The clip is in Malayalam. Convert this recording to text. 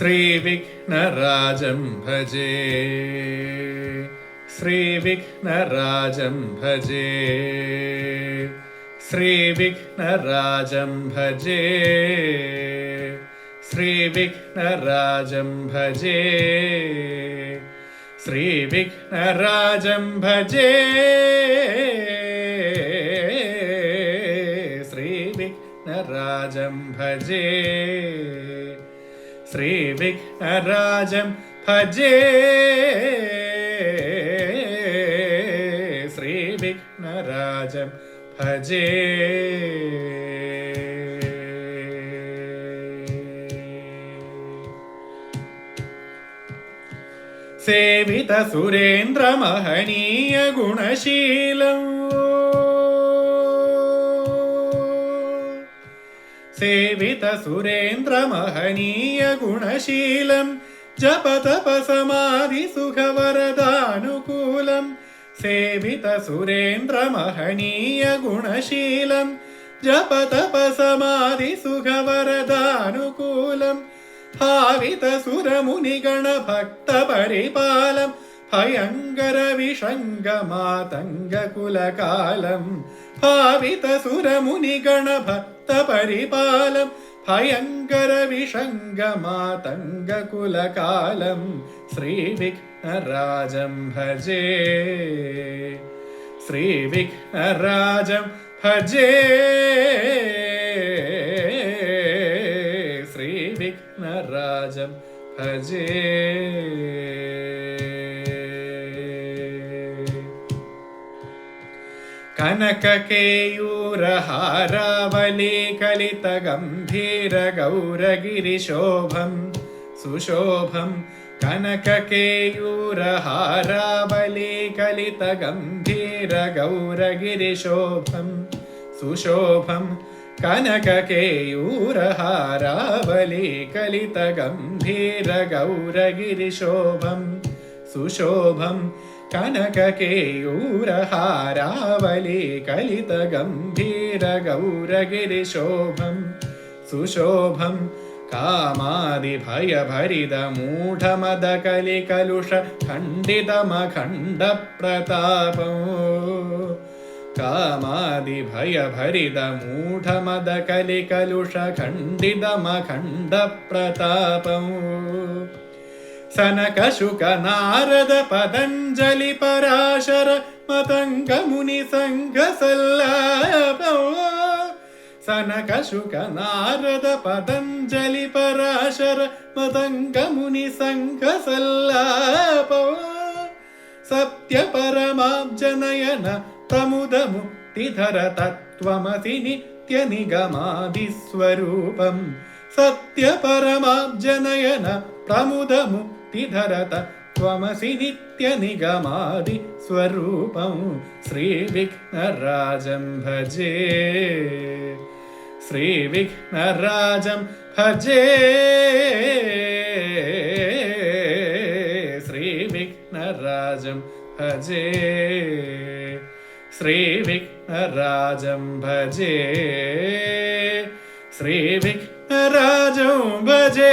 ശ്രീവിഘ്നരാജം ഭജേ. ശ്രീവിഘ്നരാജം ഭജേ. ശ്രീവിഘ്നരാജം ഭജേ. ശ്രീവിഘ്നരാജം ഭജേ. ശ്രീവിഘ്നരാജം ഭജേ. ശ്രീവിഘ്നരാജം ഭജേ. ശ്രീവിഘ്നരാജം ഭജേ. ശ്രീവിഘ്നരാജം ഭജേ. സേവിത സുരേന്ദ്ര മഹനീയ ഗുണശീലം. സേവിത സുരേന്ദ്ര മഹനീയ ഗുണശീലം ജപതപസമാധി സുഖവരദാനുകൂലം സേവിത സുരേന്ദ്ര മഹനീയ ഗുണശീലം ജപതപസമാധി സുഖവരദാനുകൂലം ഭാവിത സുരമുനിഗണ ഭക്ത പരിപാലം ഭയങ്കര വിഷംഗമാതംഗകുലകാലം ഭാവിത സുരമുനിഗണ ഭക്ത പരിപാലം ഭയങ്കര വിഷംഗമാതംഗകുലകാലം ശ്രീവിഘ്നരാജം ഭജേ. ശ്രീവിഘ്നരാജം ഭജേ. ശ്രീവിഘ്നരാജം ഭജേ. കനകകേയൂരഹാരാവലി गौरहारावने कलितगम्भीरगौरगिरिशोभं सुशोभं कनककेयूरहारावले कलितगम्भीरगौरगिरिशोभं सुशोभं कनककेयूरहारावले कलितगम्भीरगौरगिरिशोभं सुशोभम् कनककेयूरहारावली कलितगम्भीरगौरगिरिशोभं सुशोभं कामादिभयभरितमूढमदकलिकलुष खण्डितमखण्डप्रतापो कामादिभयभरितमूढमदकलिकलुष खण्डितमखण्डप्रतापम् शनकशुक नारद पतञ्जलि पराशर मतङ्गमुनि सङ्घ सत्यपरमाब्जनयन प्रमुदमुक्तिधर तत्त्वमसि नित्यनिगमादिस्वरूपम् सत्यपरमाब्जनयन तमुदमुक्तिधरत त्वमसि नित्यनिगमादिस्वरूपं श्रीविघ्नराजं भजे श्रीविघ्नराजं भजे श्रीविघ्नराजं भजे श्रीविघ्नराजं भजे श्रीविघ्नराजं भजे